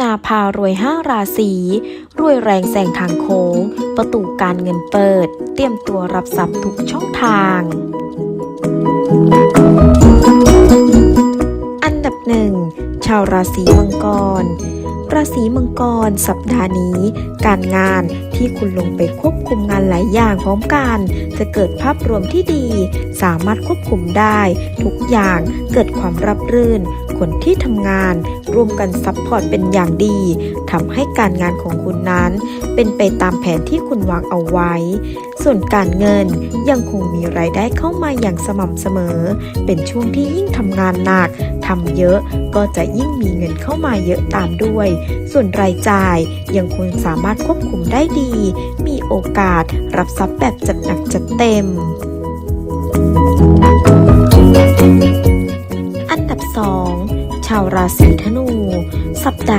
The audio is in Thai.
นาพารวยห้าราศีรวยแรงแซงทางโค้ง ประตูการเงินเปิด เตรียมตัวรับทรัพย์ทุกช่องทาง อันดับหนึ่งชาวราศีมังกรราศีมังกร สัปดาห์นี้ การงานที่คุณลงไปควบคุมงานหลายอย่างพร้อมกัน จะเกิดภาพรวมที่ดี สามารถควบคุมได้ ทุกอย่างเกิดความรับรื่น คนที่ทำงาน ร่วมกันซัพพอร์ตเป็นอย่างดีทำให้การงานของคุณนั้น เป็นไปตามแผนที่คุณวางเอาไว้ ส่วนการเงินยังคงมีรายได้เข้ามาอย่างสม่ำเสมอ เป็นช่วงที่ยิ่งทำงานหนักทำเยอะก็จะยิ่งมีเงินเข้ามาเยอะตามด้วย ส่วนรายจ่ายยังคงสามารถควบคุมได้ดี มีโอกาสรับทรัพย์แบบจัดหนักจัดเต็ม 2 ชาวราศีธนู สัปดาห์